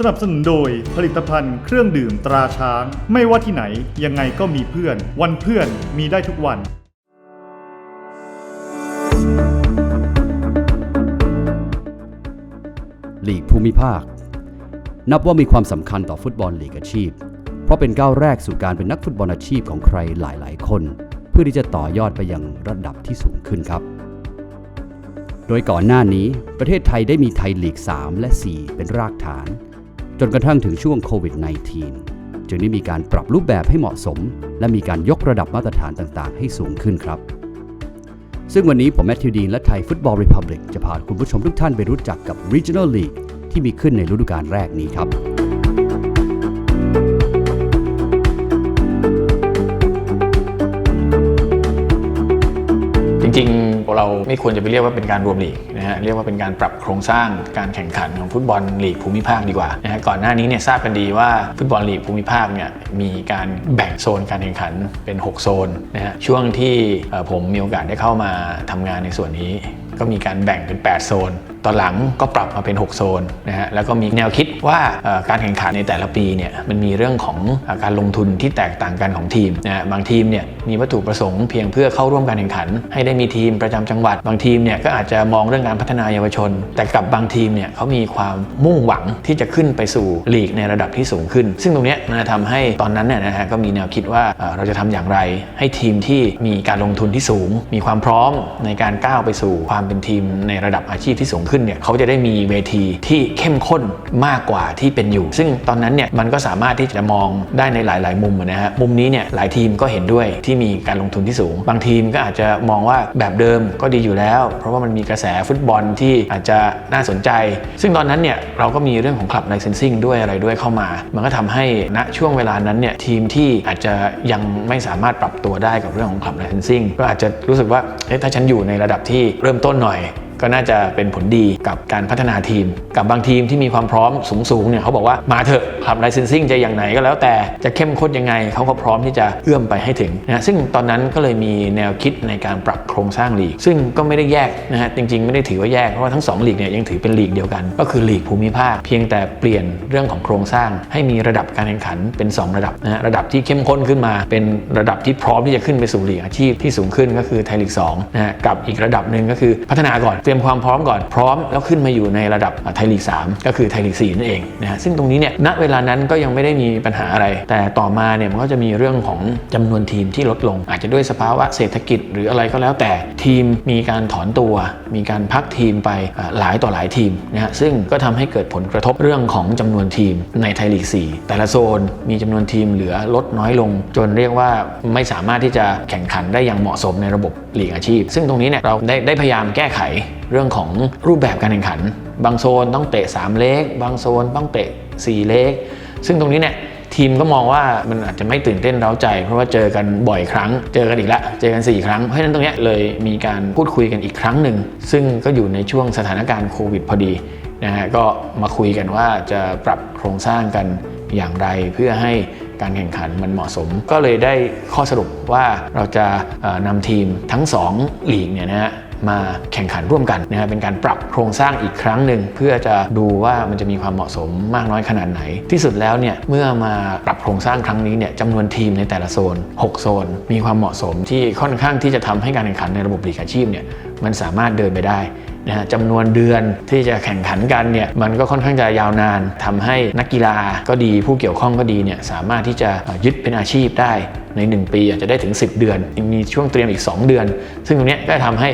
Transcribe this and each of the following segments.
สนับสนุนโดยผลิตภัณฑ์เครื่องดื่มตราช้าง ไม่ว่าที่ไหน ยังไงก็มีเพื่อน วันเพื่อนมีได้ทุกวัน ลีกภูมิภาค นับว่ามีความสำคัญต่อฟุตบอลลีกอาชีพ เพราะเป็นก้าวแรกสู่การเป็นนักฟุตบอลอาชีพของใครหลาย ๆ คน เพื่อที่จะต่อยอดไปยังระดับที่สูงขึ้นครับ โดยก่อนหน้านี้ประเทศไทยได้มีไทยลีก 3 และ 4 เป็นรากฐาน จนกระทั่งถึงช่วงโควิด -19 จึงได้มีการปรับรูปแบบให้เหมาะสม และมีการยกระดับมาตรฐานต่างๆ ให้สูงขึ้นครับ ซึ่งวันนี้ผมแมทธิวดีนและไทยฟุตบอลรีพับลิกจะพาคุณผู้ชมทุกท่านไปรู้จักกับ Regional League ที่มีขึ้นในฤดูกาลแรกนี้ครับ เราไม่ควรจะไปเรียกว่าเป็นการรวมลีกนะฮะเรียกว่าเป็นการปรับโครงสร้างการแข่งขันของฟุตบอลลีกภูมิภาคดีกว่านะฮะก่อนหน้านี้เนี่ยทราบกันดีว่าฟุตบอลลีกภูมิภาคเนี่ยมีการแบ่งโซนการแข่งขันเป็น 6 โซนนะฮะช่วงที่ผมมีโอกาสได้เข้ามาทำงานในส่วนนี้ ก็มีการแบ่งเป็น 8 โซน ตอนหลังก็ปรับมาเป็น 6 โซนนะฮะแล้วก็มีแนวคิดว่าการแข่งขันในแต่ละปีเนี่ยมันมีเรื่องของอการลงทุนที่แตกต่างกันของทีมนะบางทีมเนี่ยมีวัตถุประสงค์เพียงเพื่อเข้าร่วมการแข่งขัน ให้ได้มีทีมประจำจังหวัด บางทีมเนี่ยก็อาจจะมองเรื่องการพัฒนาเยาวชน แต่กับบางทีมเนี่ยเขามีความมุ่งหวังที่จะขึ้นไปสู่ลีกในระดับที่สูงขึ้น ซึ่งตรงเนี้ยมันะทำให้ตอนนั้นเนี่ยนะฮะก็มีแนวคิดว่าเราจะทำอย่างไร ให้ทีมที่มีการลงทุนที่สูง มีความพร้อมในการก้าวไปสู่ความเป็นทีมในระดับอาชีพที่สูงขึ้นเนี่ยเขาจะได้มีเวทีที่เข้มข้นมากกว่าที่เป็นอยู่ ซึ่งตอนนั้นเนี่ยมันก็สามารถที่จะมองได้ในหลาย ๆ มุมนะฮะมุมนี้เนี่ยหลายทีมก็เห็นด้วยที่มีการลงทุนที่สูง บางทีมก็อาจจะมองว่าแบบเดิมก็ดีอยู่แล้ว เพราะว่ามันมีกระแสฟุตบอลที่อาจจะน่าสนใจ ซึ่งตอนนั้นเนี่ยเราก็มีเรื่องของคลับไลเซนซิ่งด้วยอะไรด้วยเข้ามา มันก็ทำให้ณช่วงเวลานั้นเนี่ยทีมที่อาจจะยังไม่สามารถปรับตัวได้กับเรื่องของคลับไลเซนซิ่งก็อาจจะรู้สึกว่าเอ๊ะถ้าฉันอยู่ในระดับที่เริ่มต้นหน่อย ก็น่าจะเป็นผลดีกับการพัฒนาทีม กับบางทีมที่มีความพร้อมสูงๆเนี่ยเขาบอกว่ามาเถอะคลับไลเซนซิ่งจะอย่างไหนก็แล้วแต่จะเข้มข้นยังไงเขาก็พร้อมที่จะเอื้อมไปให้ถึงนะซึ่งตอนนั้นก็เลยมีแนวคิดในการปรับโครงสร้างลีก ซึ่งก็ไม่ได้แยกนะฮะจริงๆ ไม่ได้ถือว่าแยกเพราะว่าทั้งสองลีกเนี่ยยังถือเป็นลีกเดียวกัน ก็คือลีกภูมิภาค เพียงแต่เปลี่ยนเรื่องของโครงสร้าง ให้มีระดับการแข่งขันเป็น 2 ระดับนะฮะระดับที่เข้มข้นขึ้นมา เป็นระดับที่พร้อมที่จะขึ้นไปสู่ลีกอาชีพที่สูงขึ้นก็คือไทยลีก2นะฮะกับอีกระดับหนึ่งก็คือพัฒนาก่อนเตรียมยมความพร้อมก่อนพร้อมแล้วขึ้นมาอยู่ในระดับไทยลีก 3 ก็คือไทยลีก 4 นั่นเองนะฮะซึ่งตรงนี้เนี่ยณเวลานั้นก็ยังไม่ได้มีปัญหาอะไร แต่ต่อมาเนี่ยมันก็จะมีเรื่องของจำนวนทีมที่ลดลง อาจจะด้วยสภาวะเศรษฐกิจหรืออะไรก็แล้ว แต่ทีมมีการถอนตัว มีการพักทีมไปหลายต่อหลายทีมนะฮะซึ่งก็ทำให้เกิดผลกระทบเรื่องของจำนวนทีมในไทยลีก 4 แต่ละโซนมีจำนวนทีมเหลือลดน้อยลง จนเรียกว่าไม่สามารถที่จะแข่งขันได้อย่างเหมาะสมในระบบลีกอาชีพ ซึ่งตรงนี้เนี่ยเราได้ได้พยายามแก้ไขเรื่องของรูปแบบการแข่งขัน บางโซนต้องเตะ 3 เลกบางโซนต้องเตะ 4 เลกซึ่งตรงนี้เนี่ยทีมก็มองว่ามันอาจจะไม่ตื่นเต้นเร้าใจ เพราะว่าเจอกันบ่อยครั้ง เจอกันอีกละ เจอกัน 4 ครั้ง เพราะฉะนั้นตรงนี้เลยมีการพูดคุยกันอีกครั้งหนึ่ง ซึ่งก็อยู่ในช่วงสถานการณ์โควิดพอดีนะฮะก็มาคุยกันว่าจะปรับโครงสร้างกันอย่างไรเพื่อให้การแข่งขันมันเหมาะสม ก็เลยได้ข้อสรุปว่าเราจะนำทีมทั้ง2ลีกเนี่ยนะฮะ มาแข่งขันร่วมกันนะฮะเป็นการปรับโครงสร้างอีกครั้งหนึ่งเพื่อจะดูว่ามันจะมีความเหมาะสมมากน้อยขนาดไหน ที่สุดแล้วเนี่ยเมื่อมาปรับโครงสร้างครั้งนี้เนี่ยจำนวนทีมในแต่ละโซน 6 โซน มีความเหมาะสมที่ค่อนข้างที่จะทำให้การแข่งขันในระบบลีกอาชีพเนี่ยมันสามารถเดินไปได้นะฮะจำนวนเดือนที่จะแข่งขันกันเนี่ยมันก็ค่อนข้างจะยาวนานทำให้นักกีฬาก็ดีผู้เกี่ยวข้องก็ดีเนี่ยสามารถที่จะยึดเป็นอาชีพได้ใน 1 ปีอาจจะได้ถึง 10 เดือน มีช่วงเตรียมอีก 2 เดือน ซึ่งตรงนี้ก็ทำให้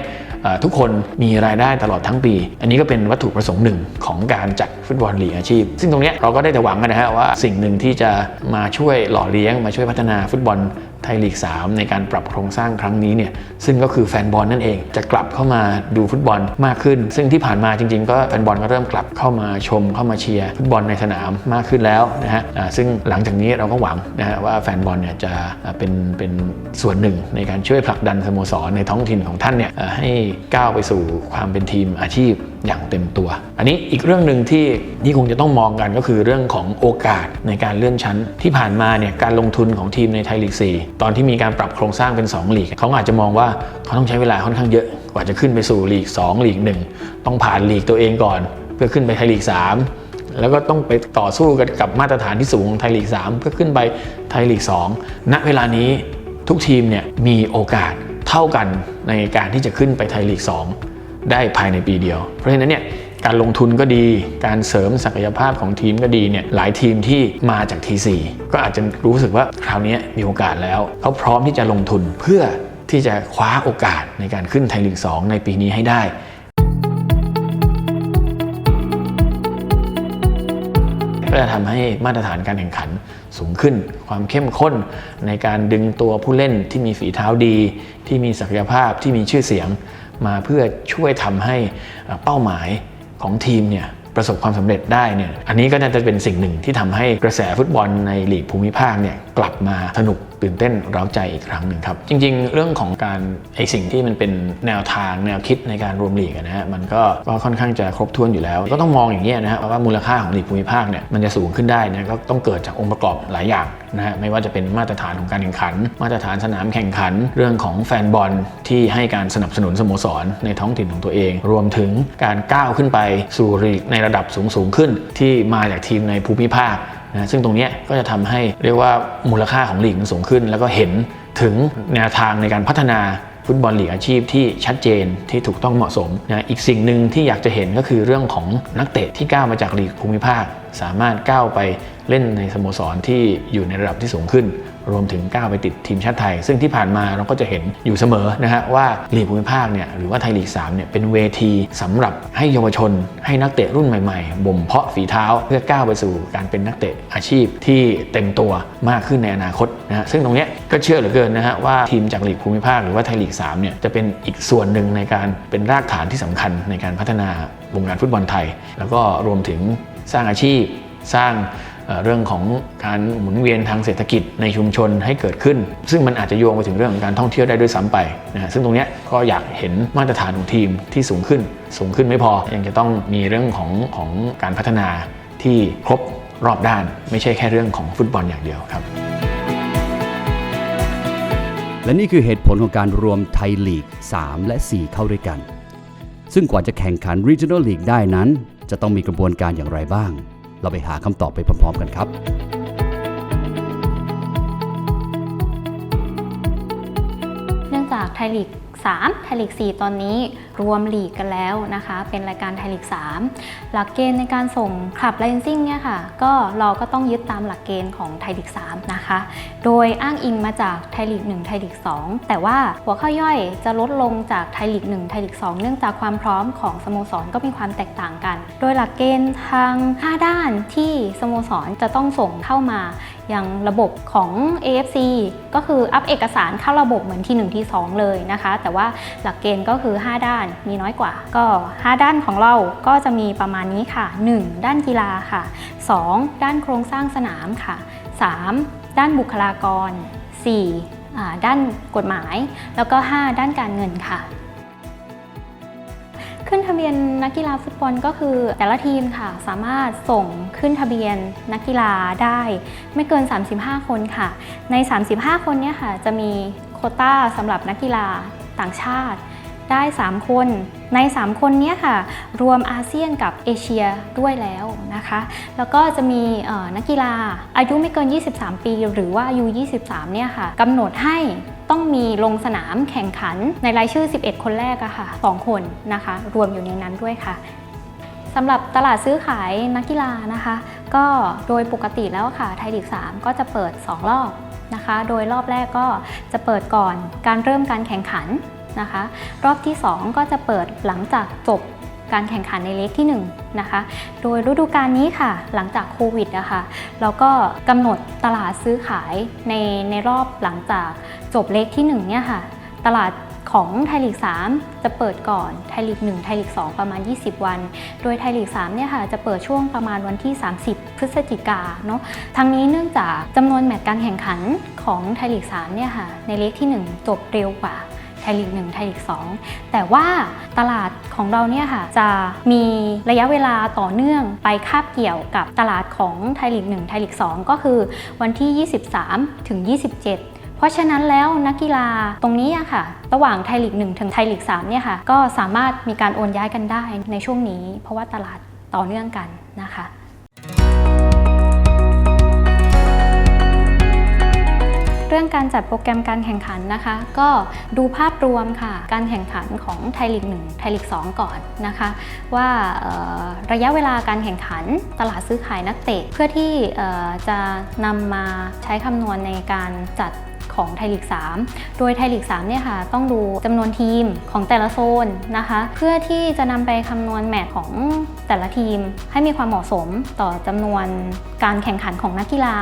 ทุกคนมีรายได้ตลอดทั้งปี อันนี้ก็เป็นวัตถุประสงค์หนึ่งของการจัดฟุตบอลลีกอาชีพ ซึ่งตรงนี้เราก็ได้แต่หวังกันนะฮะว่าสิ่งหนึ่งที่จะมาช่วยหล่อเลี้ยงมาช่วยพัฒนาฟุตบอล ไทยลีก 3 ในการปรับโครงสร้างครั้งนี้เนี่ยซึ่งก็คือแฟนบอลนั่นเองจะกลับเข้ามาดูฟุตบอลมากขึ้น ซึ่งที่ผ่านมาจริง ๆ ก็แฟนบอลก็เริ่มกลับเข้ามาชมเข้ามาเชียร์ฟุตบอลในสนามมากขึ้นแล้วนะฮะซึ่งหลังจากนี้เราก็หวังนะฮะว่าแฟนบอลเนี่ยจะเป็นเป็นส่วนหนึ่งในการช่วยผลักดันสโมสรในท้องถิ่นของท่านเนี่ยให้ก้าวไปสู่ความเป็นทีมอาชีพ อย่างเต็มตัว อันนี้อีกเรื่องหนึ่งที่นี่คงจะต้องมองกันก็คือเรื่องของโอกาสในการเลื่อนชั้น ที่ผ่านมาเนี่ยการลงทุนของทีมในไทยลีก 4 ตอนที่มีการปรับโครงสร้างเป็น 2 ลีกเขาอาจจะมองว่าเขาต้องใช้เวลาค่อนข้างเยอะกว่าจะขึ้นไปสู่ลีก 2 ลีก 1 ต้องผ่านลีกตัวเองก่อน เพื่อขึ้นไปไทยลีก 3แล้วก็ต้องไปต่อสู้กันกับมาตรฐานที่สูงของไทยลีก 3 เพื่อขึ้นไปไทยลีก 2 ณ เวลานี้ทุกทีมเนี่ยมีโอกาสเท่ากันในการที่จะขึ้นไปไทยลีก 2 ได้ภายในปีเดียว เพราะฉะนั้นเนี่ยการลงทุนก็ดี การเสริมศักยภาพของทีมก็ดีเนี่ยหลายทีมที่มาจากทีสก็อาจจะรู้สึกว่าคราวนี้มีโอกาสแล้วเขาพร้อมที่จะลงทุนเพื่อที่จะคว้าโอกาสในการขึ้นไทยลีก2ในปีนี้ให้ได้ก็จะทำให้มาตรฐานการแข่งขันสูงขึ้น ความเข้มข้นในการดึงตัวผู้เล่นที่มีฝีเท้าดี ที่มีศักยภาพที่มีชื่อเสียง มาเพื่อช่วยทำให้เป้าหมายของทีมเนี่ยประสบความสำเร็จได้เนี่ยอันนี้ก็น่าจะเป็นสิ่งหนึ่งที่ทำให้กระแสฟุตบอลในลีกภูมิภาคเนี่ยกลับมาสนุก ตื่นเต้นร้าใจอีกครั้งหนึ่งครับ จริง ๆ เรื่องของการไอสิ่งที่มันเป็นแนวทางแนวคิดในการรวมลีกนะฮะมันก็ก็ค่อนข้างจะครบถ้วนอยู่แล้ว ก็ต้องมองอย่างนี้นะฮะว่ามูลค่าของลีกภูมิภาคเนี่ยมันจะสูงขึ้นได้นะก็ต้องเกิดจากองค์ประกอบหลายอย่างนะฮะไม่ว่าจะเป็นมาตรฐานของการแข่งขัน มาตรฐานสนามแข่งขัน เรื่องของแฟนบอลที่ให้การสนับสนุนสโมสรในท้องถิ่นของตัวเอง รวมถึงการก้าวขึ้นไปสู่ลีกในระดับสูงสูงๆขึ้น ที่มาจากทีมในภูมิภาค นะซึ่งตรงนี้ก็จะทำให้เรียกว่ามูลค่าของลีกมันสูงขึ้น แล้วก็เห็นถึงแนวทางในการพัฒนาฟุตบอลลีกอาชีพที่ชัดเจนที่ถูกต้องเหมาะสมนะอีกสิ่งหนึ่งที่อยากจะเห็นก็คือเรื่องของนักเตะที่ก้าวมาจากลีกภูมิภาค สามารถก้าวไปเล่นในสโมสรที่อยู่ในระดับที่สูงขึ้น รวมถึงก้าวไปติดทีมชาติไทย ซึ่งที่ผ่านมาเราก็จะเห็นอยู่เสมอนะฮะว่าลีกภูมิภาคเนี่ยหรือว่าไทยลีก3เนี่ยเป็นเวทีสำหรับให้เยาวชน ให้นักเตะรุ่นใหม่ๆบ่มเพาะฝีเท้าเพื่อก้าวไปสู่การเป็นนักเตะอาชีพที่เต็มตัวมากขึ้นในอนาคตนะฮะซึ่งตรงเนี้ยก็เชื่อเหลือเกินนะฮะว่าทีมจากลีกภูมิภาคหรือว่าไทยลีก3เนี่ยจะเป็นอีกส่วนหนึ่งในการเป็นรากฐานที่สำคัญในการพัฒนาวงการฟุตบอลไทย แล้วก็รวมถึงสร้างอาชีพสร้าง เรื่องของการหมุนเวียนทางเศรษฐกิจในชุมชนให้เกิดขึ้น ซึ่งมันอาจจะโยงไปถึงเรื่องของการท่องเที่ยวได้ด้วยซ้ำไปนะซึ่งตรงนี้ก็อยากเห็นมาตรฐานของทีมที่สูงขึ้น สูงขึ้นไม่พอ ยังจะต้องมีเรื่องของของการพัฒนาที่ครบรอบด้าน ไม่ใช่แค่เรื่องของฟุตบอลอย่างเดียวครับ และนี่คือเหตุผลของการรวมไทยลีก 3 และ 4 เข้าด้วยกัน ซึ่งกว่าจะแข่งขัน Regional League ได้นั้น จะต้องมีกระบวนการอย่างไรบ้าง เราไปหาคำตอบไปพร้อมๆกันครับเนื่องจากไทยลีก3ไทยลีก4ตอนนี้ รวมลีกกันแล้วนะคะ เป็นรายการไทยลีก 3 หลักเกณฑ์ในการส่งคลับไลเซนซิ่งเนี่ยค่ะ ก็เราก็ต้องยึดตามหลักเกณฑ์ของไทยลีก 3 นะคะ โดยอ้างอิงมาจากไทยลีก 1 ไทยลีก 2 แต่ว่าหัวข้อย่อยจะลดลงจากไทยลีก 1 ไทยลีก 2 เนื่องจากความพร้อมของสโมสรก็มีความแตกต่างกัน โดยหลักเกณฑ์ทาง 5 ด้านที่สโมสรจะต้องส่งเข้ามาอย่างระบบของ AFC ก็คืออัพเอกสารเข้าระบบเหมือนที่ 1 ที่ 2 เลยนะคะ แต่ว่าหลักเกณฑ์ก็คือ 5 ด้านมีน้อยกว่า ก็ 5 ด้านของเราก็จะมีประมาณนี้ค่ะ 1. ด้านกีฬาค่ะ 2. ด้านโครงสร้างสนามค่ะ 3. ด้านบุคลากร 4. อ่ด้านกฎหมาย แล้วก็ 5 ด้านการเงินค่ะขึ้นทะเบียนนักกีฬาฟุตบอลก็คือแต่ละทีมค่ะ สามารถส่งขึ้นทะเบียนนักกีฬาได้ ไม่เกิน 35 คนค่ะ ใน 35 คนเนี่ยค่ะ จะมีโคต้าสำหรับนักกีฬาต่างชาติ ได้ 3 คน ใน 3 คนนี้ค่ะ รวมอาเซียนกับเอเชียด้วยแล้วนะคะ แล้วก็จะมีนักกีฬาอายุไม่เกิน 23 ปี หรือว่าอายุ 23 เนี่ยค่ะกำหนดให้ต้องมีลงสนามแข่งขันในรายชื่อ 11 คนแรกอะค่ะ 2 คนนะคะ รวมอยู่ในนั้นด้วยค่ะสำหรับตลาดซื้อขายนักกีฬานะคะ ก็โดยปกติแล้วค่ะไทยลีก 3 ก็จะเปิด 2 รอบนะคะ โดยรอบแรกก็จะเปิดก่อนการเริ่มการแข่งขัน นะคะ รอบที่ 2 ก็จะเปิดหลังจากจบการแข่งขันในเล็กที่1นะคะ โดยฤดูกาลนี้ค่ะ หลังจากโควิดอะคะเราก็กำหนดตลาดซื้อขายในในรอบหลังจากจบเล็กที่1เนี่ยค่ะ ตลาดของไทยลีก 3 จะเปิดก่อน ไทยลีก 1 ไทยลีก 2 ประมาณ 20 วัน โดยไทยลีก 3 เนี่ยค่ะ จะเปิดช่วงประมาณวันที่ 30 พฤศจิกาเนาะ ทั้งนี้เนื่องจากจำนวนแมตช์การแข่งขันของไทยลีก 3 เนี่ยค่ะ ในเล็กที่ 1 จบเร็วกว่า ไทยลีก1ไทยลีก2แต่ว่าตลาดของเราเนี่ยค่ะจะมีระยะเวลาต่อเนื่องไปคาบเกี่ยวกับตลาดของไทยลีก1ไทยลีก2ก็คือวันที่ 23 ถึง 27เพราะฉะนั้นแล้วนักกีฬาตรงนี้อะค่ะ ระหว่างไทยลีก1ถึงไทยลีก3เนี่ยค่ะ ก็สามารถมีการโอนย้ายกันได้ในช่วงนี้ เพราะว่าตลาดต่อเนื่องกันนะคะ เรื่องการจัดโปรแกรมการแข่งขันนะคะ ก็ดูภาพรวมค่ะ การแข่งขันของไทยลีก1ไทยลีก2 ก่อนนะคะ ว่าระยะเวลาการแข่งขันตลาดซื้อขายนักเตะ เพื่อที่จะนำมาใช้คำนวณในการจัดของไทยลีก 3 โดยไทยลีก 3 เนี่ยค่ะ ต้องดูจำนวนทีมของแต่ละโซนนะคะ เพื่อที่จะนำไปคำนวณแมตช์ของแต่ละทีม ให้มีความเหมาะสมต่อจำนวนการแข่งขันของนักกีฬา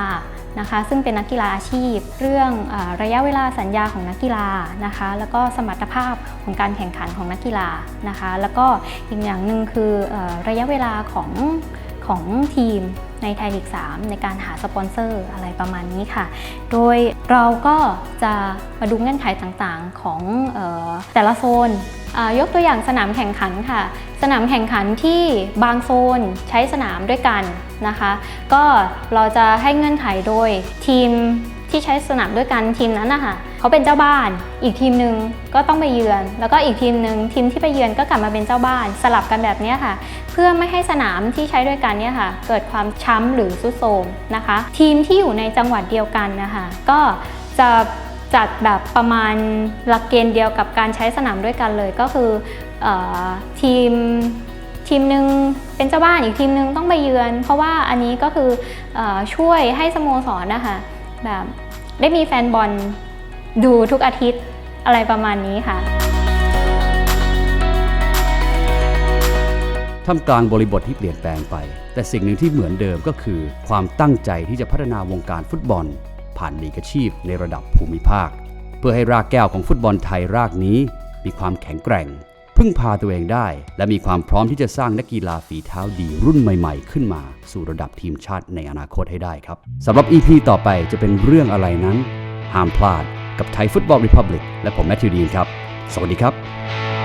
นะคะ ซึ่งเป็นนักกีฬาอาชีพ เรื่องอระยะเวลาสัญญาของนักกีฬานะคะ แล้วก็สมรรถภาพของการแข่งขันของนักกีฬานะคะ แล้วก็อีกอย่างหนึ่งคืออระยะเวลาของของทีมในไทยลีก 3 ในการหาสปอนเซอร์อะไรประมาณนี้ค่ะ โดยเราก็จะมาดูเงื่อนไขต่างๆของออแต่ละโซนยกตัวอย่างสนามแข่งขันค่ะ สนามแข่งขันที่บางโซนใช้สนามด้วยกันนะคะ ก็เราจะให้เงื่อนไขโดยทีมที่ใช้สนามด้วยกันทีมนั้นนะคะเขาเป็นเจ้าบ้าน อีกทีมหนึ่งก็ต้องไปเยือน แล้วก็อีกทีมหนึ่งทีมที่ไปเยือนก็กลับมาเป็นเจ้าบ้าน สลับกันแบบนี้ค่ะ เพื่อไม่ให้สนามที่ใช้ด้วยกันเนี่ยค่ะ เกิดความช้ำหรือซุดโทมนะคะ ทีมที่อยู่ในจังหวัดเดียวกันนะคะก็จะจัดแบบประมาณหลักเกณฑ์เดียวกับการใช้สนามด้วยกันเลยก็คือ ทีมทีมหนึ่งเป็นเจ้าบ้านอีกทีมหนึ่งต้องไปเยือน เพราะว่าอันนี้ก็คืออช่วยให้สโมสรนะคะแบบได้มีแฟนบอลดูทุกอาทิตย์อะไรประมาณนี้ค่ะท่ามกลางบริบทที่เปลี่ยนแปลงไป แต่สิ่งหนึ่งที่เหมือนเดิมก็คือ ความตั้งใจที่จะพัฒนาวงการฟุตบอล ผ่านลีกอาชีพในระดับภูมิภาค เพื่อให้รากแก้วของฟุตบอลไทยรากนี้ มีความแข็งแกร่ง พึ่งพาตัวเองได้ และมีความพร้อมที่จะสร้างนักกีฬาฝีเท้าดีรุ่นใหม่ๆ ขึ้นมา สู่ระดับทีมชาติในอนาคตให้ได้ครับสำหรับ EP ต่อไปจะเป็นเรื่องอะไรนั้น ห้ามพลาดกับไทยฟุตบอลรีพับลิกและผมแมทธิวดีนครับ สวัสดีครับ